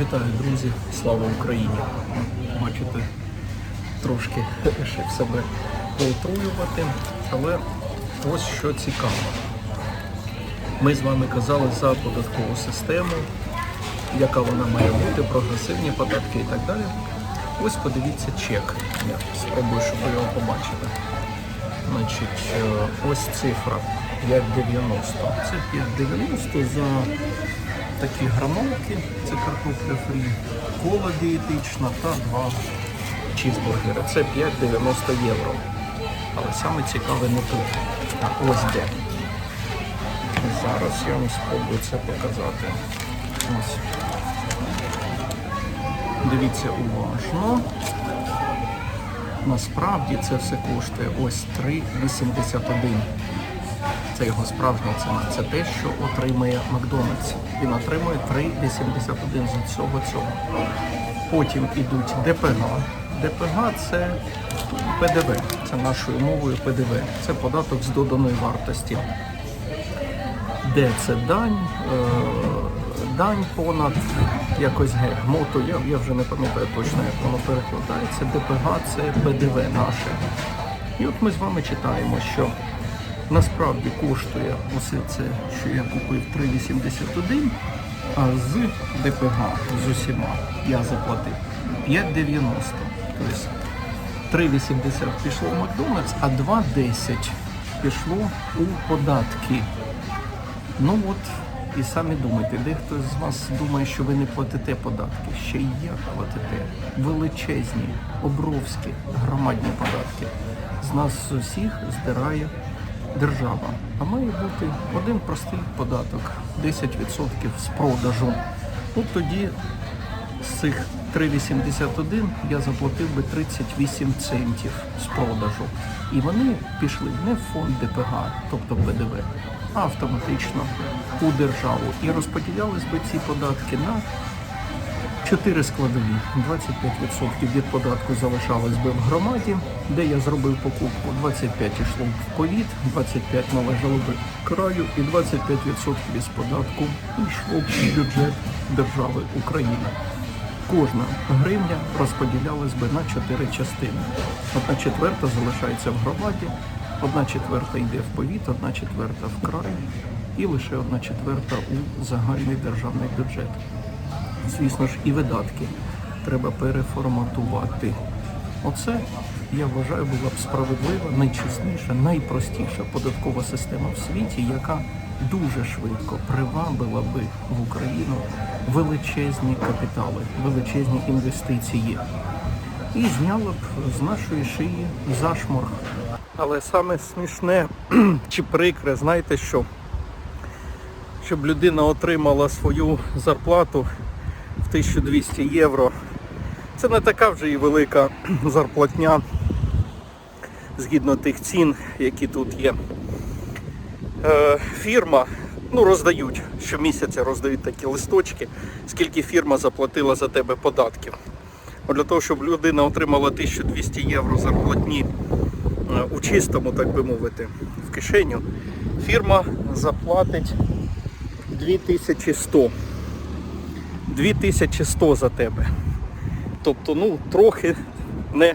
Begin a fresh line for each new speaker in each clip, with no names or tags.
Вітаю, друзі! Слава Україні! Бачите, трошки ще себе поотруювати, але ось що цікаво. Ми з вами казали за податкову систему, яка вона має бути, прогресивні податки і так далі. Ось подивіться чек. Я спробую, щоб ви його побачили. Значить, е, ось цифра 5,90. Це 5,90 за такі гранолки, це картопля фрі, кола дієтична та два чізбургери. Це 5,90 євро. Але саме цікаве не тут, а ось де. Зараз я вам спробую це показати. Ось. Дивіться уважно. Насправді це все коштує ось 3,81. Це його справжня ціна. Це те, що отримує Макдональдс. Він отримує 3,81 за всього цього. Потім ідуть ДПГ. ДПГ це ПДВ. Це нашою мовою ПДВ. Це податок з доданої вартості. Де це дань, е, дань понад якось ге, мото, я вже не пам'ятаю точно, як воно перекладається. ДПГ це ПДВ наше. І от ми з вами читаємо, що насправді коштує усе це, що я купив 3,81, а з ДПГ з усіма я заплатив 5,90. Тобто 3,80 пішло в Макдональдс, а 2,10 пішло у податки. Ну от, і самі думайте, дехто з вас думає, що ви не платите податки. Ще й як платите. Величезні, обровські, громадні податки. З нас з усіх здирає держава. А має бути один простий податок 10% з продажу. От тоді з цих 3,81 я заплатив би 38 центів з продажу. І вони пішли не в фонд ДПГ, тобто ПДВ, а автоматично у державу. І розподілялись би ці податки на чотири складові. 25% від податку залишалось би в громаді, де я зробив покупку. 25 йшло б в ковід, 25 належало би краю і 25% із податку йшло б в бюджет держави України. Кожна гривня розподілялась би на чотири частини. Одна четверта залишається в громаді, одна четверта йде в повіт, одна четверта в край і лише одна четверта у загальний державний бюджет. Звісно ж, і видатки треба переформатувати. Оце, я вважаю, була б справедлива, найчесніша, найпростіша податкова система в світі, яка дуже швидко привабила би в Україну величезні капітали, величезні інвестиції і зняла б з нашої шиї зашморг. Але саме смішне чи прикре, знаєте що? Щоб людина отримала свою зарплату 1200 євро. Це не така вже і велика зарплатня згідно тих цін, які тут є. Е, фірма, ну роздають, щомісяця роздають такі листочки, скільки фірма заплатила за тебе податків. От Для того, щоб людина отримала 1200 євро зарплатні е, у чистому, так би мовити, в кишеню, фірма заплатить 2100. 2100 за тебе. Тобто, ну, трохи не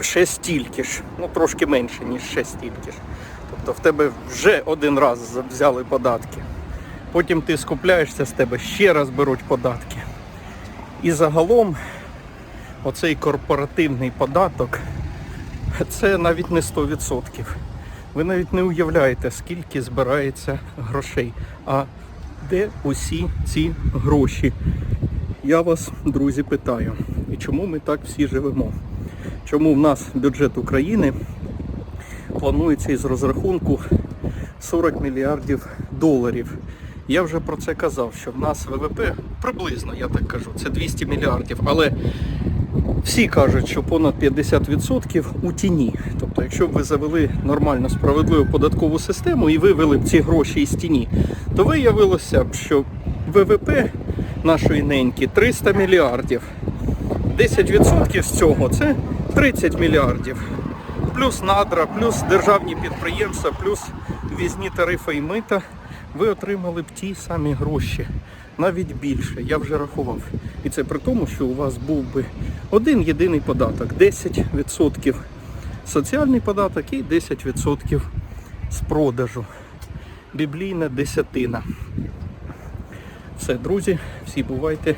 ще стільки ж, ну трошки менше, ніж ще стільки ж. Тобто в тебе вже один раз взяли податки. Потім ти скупляєшся з тебе, ще раз беруть податки. І загалом оцей корпоративний податок це навіть не 100%. Ви навіть не уявляєте, скільки збирається грошей. А де усі ці гроші? Я вас, друзі, питаю. І чому ми так всі живемо? Чому в нас бюджет України планується із розрахунку 40 мільярдів доларів? Я вже про це казав, що в нас ВВП приблизно, я так кажу, це 200 мільярдів, але всі кажуть, що понад 50% у тіні. Тобто, якщо б ви завели нормальну справедливу податкову систему і вивели б ці гроші із тіні, то виявилося б, що ВВП нашої неньки 300 мільярдів. 10% з цього це 30 мільярдів. Плюс надра, плюс державні підприємства, плюс візні тарифи і мита. Ви отримали б ті самі гроші. навіть більше, я вже рахував. І це при тому, що у вас був би один єдиний податок 10% соціальний податок і 10% з продажу. Біблійна десятина. Все, друзі, всі бувайте.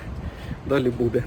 Далі буде.